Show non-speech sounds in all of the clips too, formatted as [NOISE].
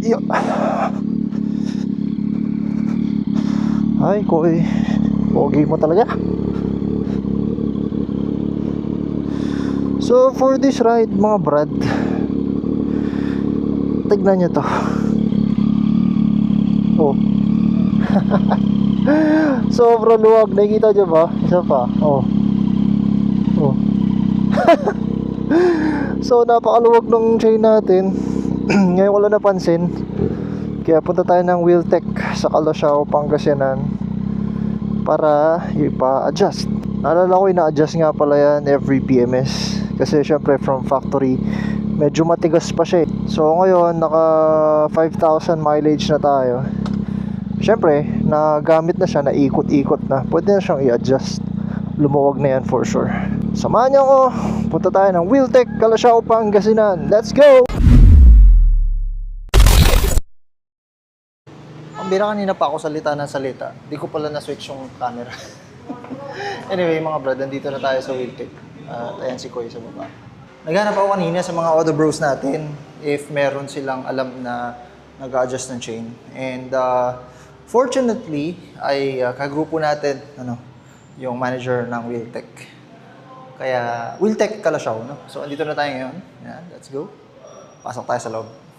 Yo. Ay, koy. Pogi mo talaga. So, for this ride, mga brad, tignan nyo to. Oh. [LAUGHS] Sobrang luwag. Nakikita nyo ba? Isa pa. Oh. Oh. [LAUGHS] so, napakaluwag ng chain natin. [CLEARS THROAT] Ngayon ko lang napansin. Kaya punta tayo ng Wheeltech sa Calasiao, Pangasinan para ipa-adjust. Naalala ko ina-adjust nga pala yan every PMS kasi syempre from factory medyo matigas pa siya eh. So ngayon naka 5,000 mileage na tayo. Syempre, nagamit na siya, naikot-ikot na. Pwede na siyang i-adjust. Lumuwag na yan for sure. Samahan niyo ako. Punta tayo ng Wheeltech, Calasiao, Pangasinan. Let's go! Bira kanina pa ako salita ng salita. Di ko pala na-switch yung camera. [LAUGHS] anyway, mga brad, nandito na tayo sa Wheeltech. At ayan si Koy sa baba. Naghanap ako kanina sa mga auto bros natin if meron silang alam na nag-adjust ng chain. And uh, fortunately, ay uh, kagrupo natin, ano, yung manager ng Wheeltech. Kaya, Wheeltech Calasiao, no? So, andito na tayo ngayon. Yan, let's go. Pasok tayo sa loob.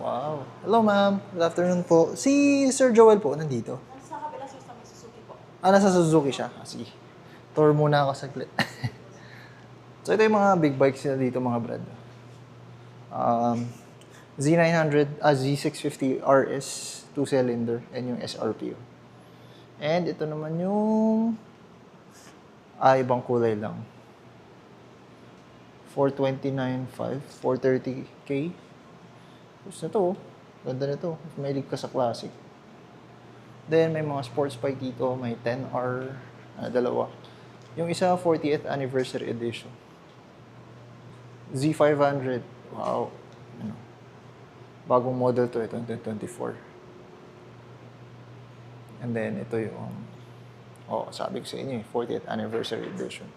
Wow. Hello, ma'am. Good afternoon po. Si Sir Joel po, nandito. Sa kabila sir, sa may Suzuki po. Ah, nasa Suzuki siya. Ah, sige. Tour muna ako saglit. [LAUGHS] so, ito yung mga big bikes nila dito, mga brad. Um, Z900, ah, Z650 RS, 2-cylinder, and yung SRPO. And ito naman yung... Ah, ibang kulay lang. 429.5, 430K. Tapos na to, ganda na to. Ka sa classic. Then, may mga sports bike dito. May 10R, ah, dalawa. Yung isa, 40th anniversary edition. Z500. Wow. Ano. Bagong model to, ito, 2024. And then, ito yung, oh, sabi ko sa inyo, eh, 40th anniversary edition.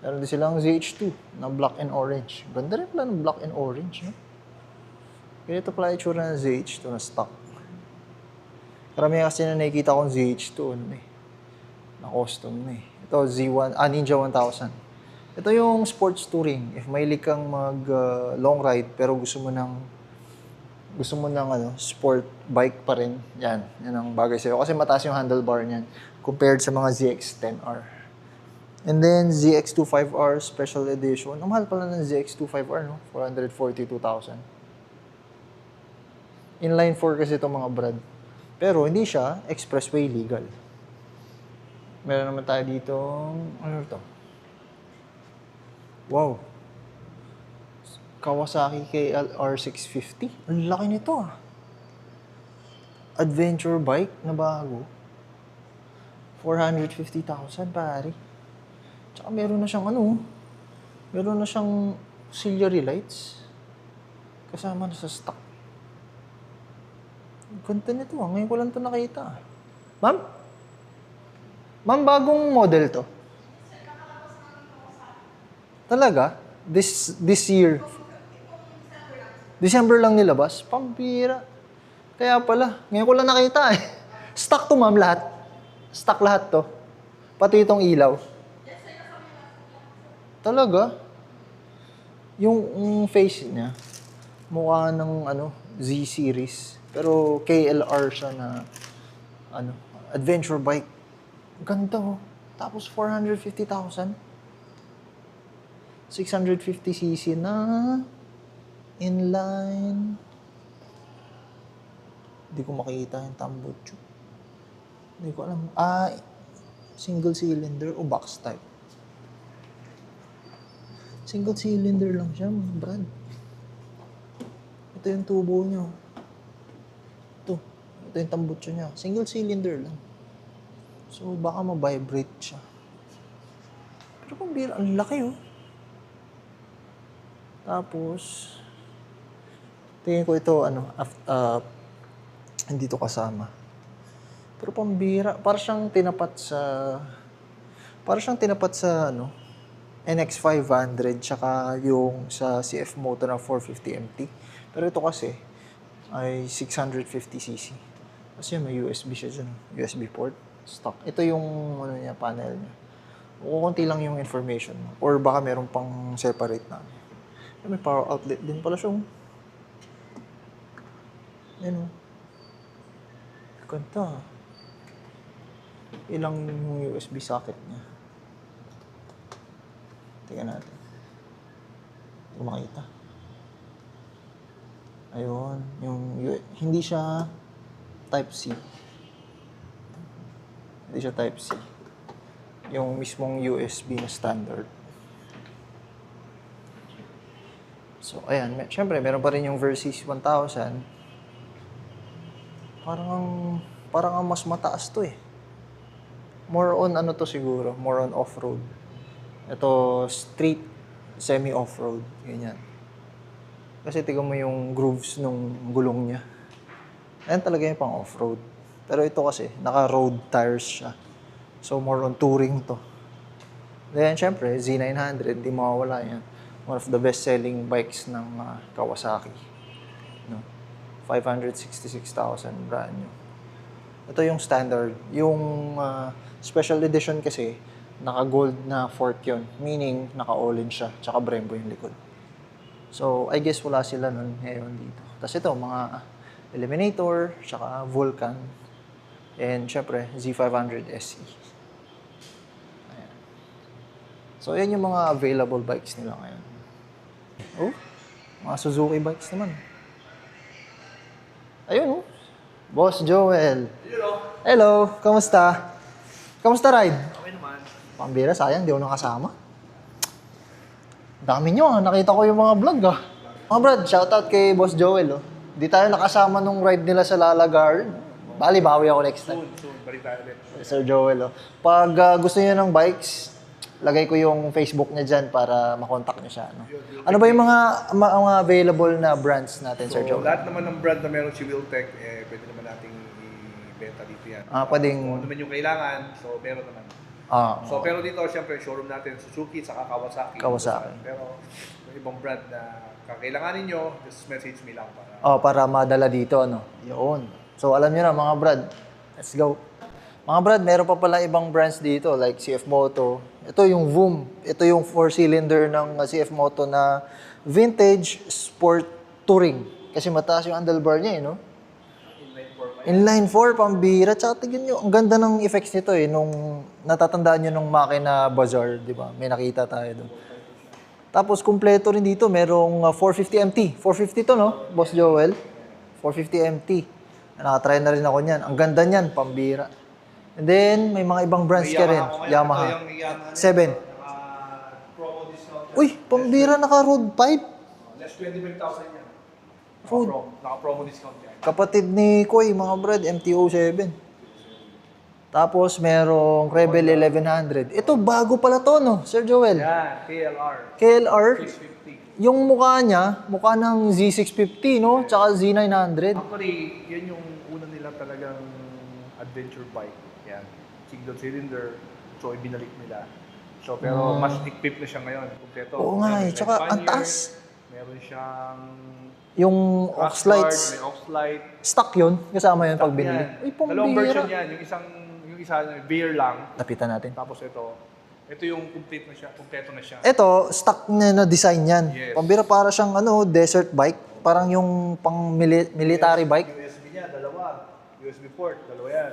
Meron din silang ZH2 na black and orange. Ganda rin pala ng black and orange, no? Ganito pala itsura ng ZH2 na stock. Karamihan kasi na nakikita kong ZH2, ano eh, na custom na eh. Ito, Z1, ah, Ninja 1000. Ito yung sports touring. If may kang mag uh, long ride, pero gusto mo ng gusto mo ng ano, sport bike pa rin, yan. Yan ang bagay sa'yo. Kasi mataas yung handlebar niyan compared sa mga ZX-10R. And then, ZX25R Special Edition. Ang mahal pala ng ZX25R, no? 442,000. Inline 4 kasi itong mga brand. Pero hindi siya expressway legal. Meron naman tayo dito, ano to? Wow. Kawasaki KLR 650. Ang laki nito ah. Adventure bike na bago. 450,000 pare. Tsaka meron na siyang ano, meron na siyang auxiliary lights. Kasama na sa stock. Ganda nito ah. Ngayon ko lang ito nakita. ah. Ma'am? Ma'am, bagong model to? Talaga? This this year? December lang nilabas? Pambira. Kaya pala, ngayon ko lang nakita eh. [LAUGHS] Stock to ma'am lahat. Stock lahat to. Pati itong ilaw. Talaga? Yung, yung face niya, mukha ng ano, Z series. Pero KLR siya na ano, adventure bike. Ganda oh. Tapos 450,000. 650cc na inline. Hindi ko makita yung tambutso. Hindi ko alam. Ah, single cylinder o box type. Single cylinder lang siya, brad. Ito yung tubo niya. Ito. Yung tambutso niya. Single cylinder lang. So, baka ma-vibrate siya. Pero kung bira, ang laki oh. Tapos, tingin ko ito, ano, af- ah, hindi to kasama. Pero pambira, para siyang tinapat sa, para siyang tinapat sa, ano, NX500 tsaka yung sa CF Moto na 450MT. Pero ito kasi ay 650cc. Kasi may USB siya dyan. USB port. Stock. Ito yung ano niya, panel niya. Kukunti lang yung information mo. Or baka meron pang separate na. May power outlet din pala siya. oh. Yan o. Ganda. Ilang yung USB socket niya. Tingnan natin. Hindi makita. Ayun. Yung, U- hindi siya Type-C. Hindi siya Type-C. Yung mismong USB na standard. So, ayan. Siyempre, meron pa rin yung Versys 1000. Parang ang, parang ang mas mataas to eh. More on ano to siguro, more on off-road. Ito, street, semi-off-road. Ganyan. Kasi tignan mo yung grooves nung gulong niya. Ayan talaga yung pang off-road. Pero ito kasi, naka-road tires siya. So, more on touring to. Then, syempre, Z900, hindi mawawala yan. One of the best-selling bikes ng ah, Kawasaki. No? 566,000 brand new. Ito yung standard. Yung ah, special edition kasi, naka-gold na fork yun. Meaning, naka-all-in siya. Tsaka Brembo yung likod. So, I guess wala sila nun ngayon dito. Tapos ito, mga Eliminator, tsaka Vulcan, and syempre, Z500 SE. Ayan. So, yan yung mga available bikes nila ngayon. Oh, mga Suzuki bikes naman. Ayun, oh. Boss Joel. Hello, kamusta? Kamusta ride? Okay naman. Pambira, sayang, di ako nakasama. Dami nyo ah, nakita ko yung mga vlog ah. Mga brad, shoutout kay Boss Joel oh. Di tayo nakasama nung ride nila sa Lalagar. Bali, bawi ako next time. Soon, soon. Balik tayo ulit. Sir Joel oh. Pag ah, gusto niyo ng bikes, lagay ko yung Facebook niya dyan para makontak niyo siya. No? Ano ba yung mga, ma- mga available na brands natin, Sir So, Joel? lahat naman ng brand na meron si Wiltec, eh, pwede naman nating i-beta dito yan. Ah, pwedeng- Kung ano naman yung kailangan, so meron naman. Ah, So, pero dito, syempre, showroom natin, Suzuki, saka Kawasaki. Kawasaki. Pero, ibang brand na kakailanganin nyo, just message me lang para. Oh, para madala dito, ano? Yun. So, alam nyo na, mga brad. Let's go. Mga brad, meron pa pala ibang brands dito, like CF Moto. Ito yung VOOM. Ito yung four-cylinder ng uh, CF Moto na vintage sport touring. Kasi mataas yung handlebar niya, eh, no? Inline 4, pambira. Tsaka tignan nyo, ang ganda ng effects nito eh. Nung natatandaan nyo nung makina bazaar, di ba? May nakita tayo doon. Tapos, kumpleto rin dito. Merong uh, 450MT. 450 to, no? Boss Joel? 450MT. Nakatry na rin ako niyan. Ang ganda niyan, pambira. And then, may mga ibang brands ka rin. Yamaha. Ito yung Yamaha. 7. promo discount. Uy, pambira naka-road pipe. Less 25,000 yan. Food. Naka-promo, discount yan. Kapatid ni Koy, mga brad, MTO7. Tapos, merong Rebel 1100. Ito, bago pala to, no? Sir Joel. Yan, KLR. KLR. 650. Yung mukha niya, mukha ng Z650, no? Tsaka Z900. Actually, yan yung una nila talagang adventure bike. Yan. Single cylinder. So, ibinalik nila. So, pero mas equipped na siya ngayon. Kompleto. Ah. Oo nga eh. Tsaka ang taas. Meron siyang Yung aux lights, may aux light. stock yun. Kasama yun pag binili. Yan. Uy, Dalawang version yan. Yung isang, yung isa, beer lang. Lapitan natin. Tapos ito, ito yung complete na siya, kompleto na siya. Ito, stock na, na design yan. Yes. Pambira para siyang ano, desert bike. Parang yung pang mili- military bike. USB niya, dalawa. USB port, dalawa yan.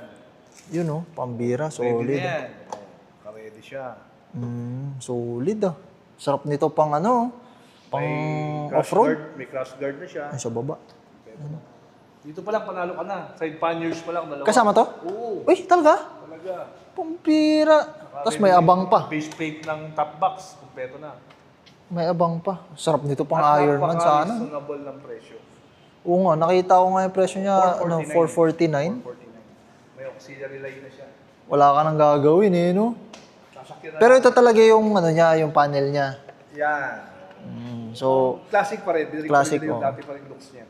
Yun oh, pambira. Ready na Solid. yan. Ka-ready siya. Mm, solid ah. Sarap nito pang ano, pang May crash off-road. guard, may crash guard na siya. Ay, sa baba. Dito pa lang panalo ka na. Side panniers pa lang dalawa. Kasama to? Oo, Uy, talaga? talaga. Pambira. Tapos may abang pa. Base plate ng top box, kumpleto na. May abang pa. Sarap nito pang At Ironman sana. napaka-reasonable ng presyo. Oo nga, nakita ko nga yung presyo niya, ano, 449. 449. May auxiliary line na siya. Wala ka nang gagawin eh, no? Sasakyan na. Pero ito talaga yung, ano niya, yung panel niya. Yan. Mm, so, Classic pa rin. Classic oh. dati pa rin looks niya.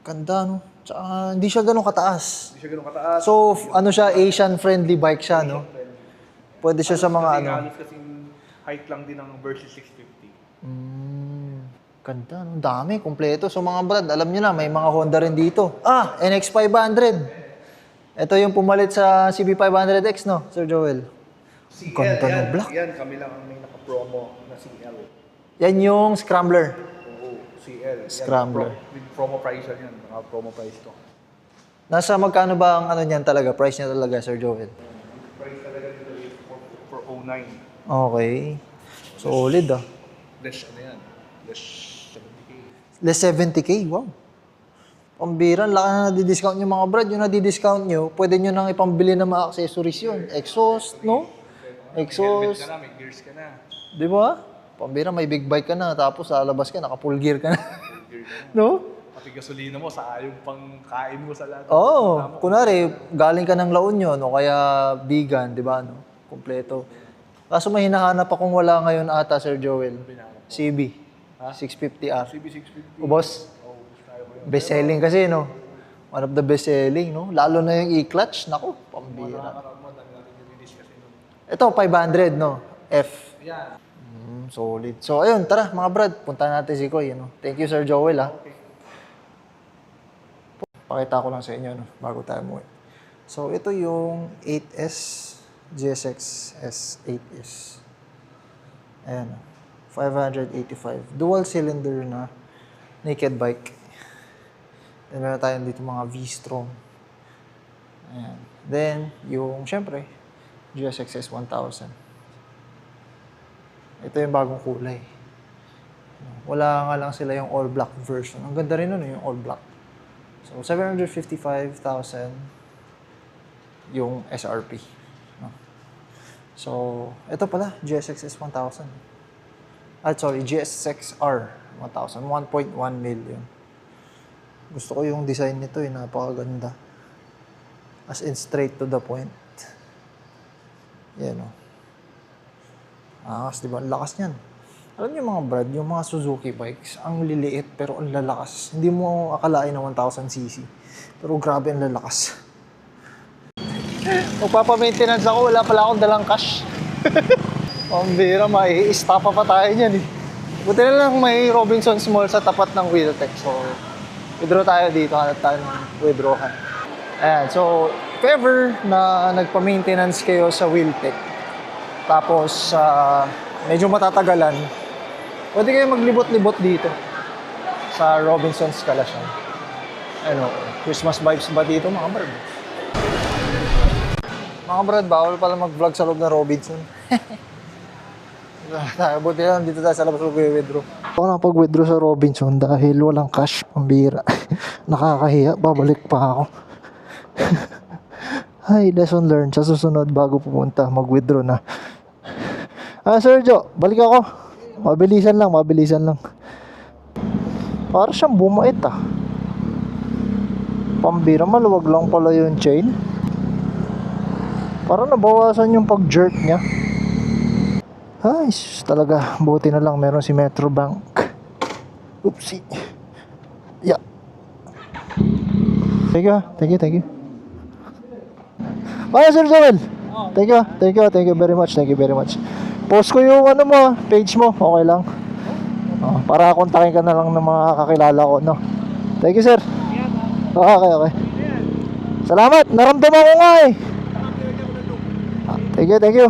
Ganda, no? Tsaka, hindi siya ganun kataas. Hindi siya ganun kataas. So, f- ano siya, Asian-friendly bike siya, no? Pwede siya sa mga, ano, halos kasing Height lang din ng Versys 650. Mm, ganda, no? Dami, kumpleto. So mga brad, alam nyo na, may mga Honda rin dito. Ah, NX500. Ito yung pumalit sa CB500X, no, Sir Joel? CL, Ganda ng yan, black. yan, kami lang ang may naka-promo na CL. Yan yung Scrambler. Oo, CL. Yan, Scrambler. pro- with promo price yan, yan. Naka-promo price to. Nasa magkano ba ang ano niyan talaga? Price niya talaga, Sir Joel? Price talaga dito is for, for 09. Okay. Solid ah. Less ano yan? Less 70k. Less 70k, wow. Pambira, laki na nadi-discount nyo mga brad. Yung nadi-discount nyo, pwede nyo nang ipambili ng mga accessories yun. Exhaust, no? Helmet Exhaust. ka na, may gears ka na. Di ba? Pambira, may big bike ka na, tapos lalabas ka, naka-full gear ka na. No? Pati gasolina mo, sa yung pang kain mo sa lahat. Oo. Oh, kunwari, galing ka ng La Union o kaya vegan, di ba? No? Kompleto. Kaso may hinahanap akong wala ngayon ata, Sir Joel. CB. 650R. CB650. O boss, Oh, best selling kasi, no? One of the best selling, no? Lalo na yung e-clutch, nako, pambira. Ito, 500, no? F. Yan. Solid. So, ayun, tara, mga brad, punta natin si Koy, ano? Thank you, Sir Joel, ha? Pakita ko lang sa inyo, no? Bago tayo umuwi. So, ito yung 8S GSX S8S. Ayan, 585. Dual cylinder na naked bike. Then, meron tayo dito mga V-Strom. Ayan. Then, yung, syempre, GSX S1000. Ito yung bagong kulay. Wala nga lang sila yung all black version. Ang ganda rin nun eh, yung all black. So, 755,000 yung SRP. No? So, ito pala, GSX S1000. Ah, sorry, GSX-R 1000. 1.1 million. Gusto ko yung design nito eh, napakaganda. As in, straight to the point. Yan o. Angas, di ba? Ang lakas niyan. Alam niyo mga brad, yung mga Suzuki bikes, ang liliit pero ang lalakas. Hindi mo akalain na 1000cc. Pero grabe ang lalakas. Magpapa-maintenance ako, wala pala akong dalang cash. [LAUGHS] Pambira, may istapa pa tayo niyan eh. Buti na lang may Robinson's Mall sa tapat ng Wheeltech. So, withdraw tayo dito, hanap tayo ng withdrawhan. Ayan, so, if ever na nagpa-maintenance kayo sa Wheeltech, tapos ah, medyo matatagalan, pwede kayo maglibot-libot dito sa Robinson's Kalasyan. Ano, Christmas vibes ba dito mga brad? Mga brad, bawal pala mag-vlog sa loob ng Robinson. [LAUGHS] buti lang dito tayo sa labas mag-withdraw. Ako nakapag-withdraw sa Robinson dahil walang cash, pambira. [LAUGHS] Nakakahiya, babalik pa ako. [LAUGHS] Ay, lesson learned. Sa susunod, bago pumunta, mag-withdraw na. Ah, Sir Joe, balik ako. Mabilisan lang, mabilisan lang. Para siyang bumait ah. Pambira, maluwag lang pala yung chain. Para nabawasan yung pag-jerk niya. Ay, talaga. Buti na lang meron si Metrobank. Oopsie. Yeah. Thank you, ah. thank you, thank you. Bye, Sir Joel. Thank you, ah. thank you, ah. thank you very much, thank you very much. Post ko yung ano mo, page mo, okay lang. Oh, para kontakin ka na lang ng mga kakilala ko, no? Thank you, sir. Okay, okay. Salamat, naramdaman ko nga eh. Ah, Thank you, thank you.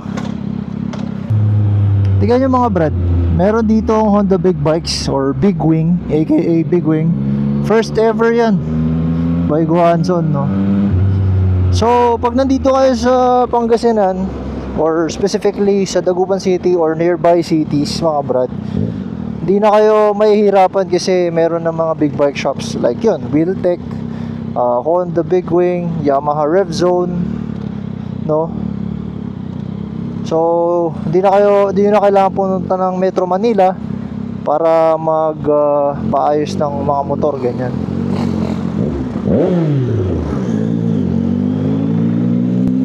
Tingnan nyo mga brad, meron dito ang Honda Big Bikes or Big Wing, aka Big Wing. First ever yan by Guanzon, no? So, pag nandito kayo sa Pangasinan, or specifically sa Dagupan City or nearby cities, mga brad, hindi na kayo mahihirapan kasi meron ng mga big bike shops like yun, Wheeltech, uh, Honda Big Wing, Yamaha Rev Zone, no? So, hindi na kayo hindi na kailangan pumunta ng Metro Manila para mag uh, paayos ng mga motor ganyan.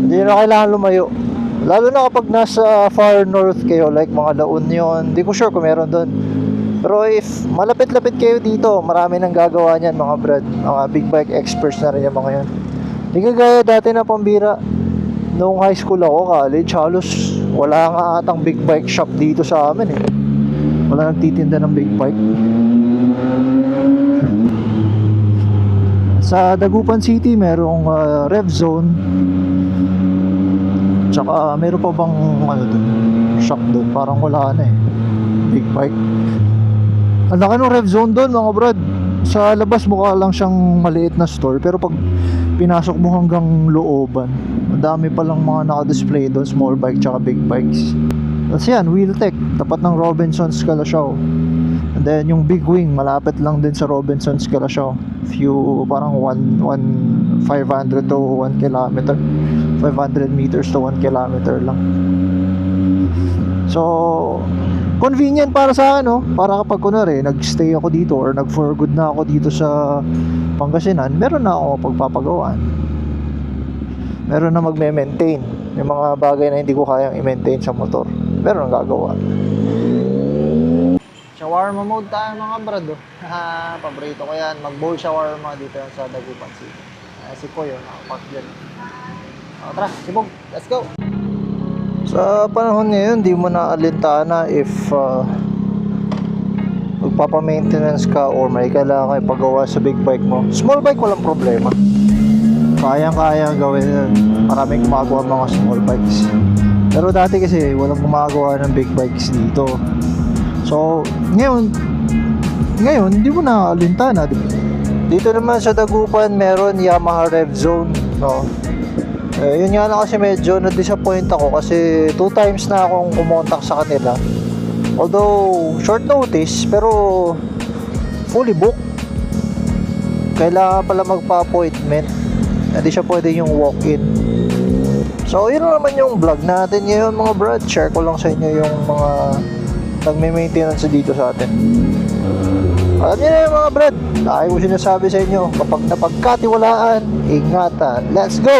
Hindi na kailangan lumayo. Lalo na kapag nasa far north kayo like mga La Union, hindi ko sure kung meron doon. Pero if malapit-lapit kayo dito, marami nang gagawa niyan mga brad. Mga big bike experts na rin yung mga yan. Hindi kagaya dati na pambira. Noong high school ako, college, halos wala nga atang big bike shop dito sa amin eh. Wala nagtitinda ng big bike. Sa Dagupan City, merong ah, Rev Zone. Tsaka meron pa bang ano dun, shop dun? Parang wala na eh. Big bike. Ang laki ng Rev Zone dun mga brad. Sa labas mukha lang siyang maliit na store pero pag pinasok mo hanggang looban, ang dami palang mga naka-display doon, small bike tsaka big bikes. Tapos yan, Wheeltech, tapat ng Robinson's Calasiao. Then yung Big Wing, malapit lang din sa Robinson's Calasiao. Few, parang 1, 1, 500 to 1 kilometer. 500 meters to 1 kilometer lang. So, convenient para sa akin, no? Para kapag kunwari, nagstay ako dito or nag for good na ako dito sa Pangasinan, meron na ako pagpapagawaan. Meron na magme-maintain yung mga bagay na hindi ko kayang i-maintain sa motor. Meron ang gagawa. Shawarma mode tayo mga brad. Oh. Ha, [LAUGHS] paborito ko yan. Mag-bowl shawarma dito yan sa Dagupan City. Ah, si Koy, oh, nakapark dyan. O, tara, sibog. Let's go! Sa panahon ngayon, di mo na if uh, magpapa-maintenance ka or may kailangan kayo pagawa sa big bike mo. Small bike, walang problema. Kayang-kaya gawin yun. Maraming gumagawa mga small bikes. Pero dati kasi, walang gumagawa ng big bikes dito. So, ngayon, ngayon, hindi mo na alintana. Dito naman sa Dagupan, meron Yamaha Rev Zone. No? Eh, yun nga lang kasi medyo na-disappoint ako kasi two times na akong kumontak sa kanila. Although, short notice, pero fully booked. Kailangan pala magpa-appointment. Hindi siya pwede yung walk-in. So, yun naman yung vlog natin ngayon mga brad. Share ko lang sa inyo yung mga nagme-maintenance dito sa atin. Alam niyo na yung mga brad. Lagi ko sinasabi sa inyo, kapag napagkatiwalaan, ingatan. Let's go!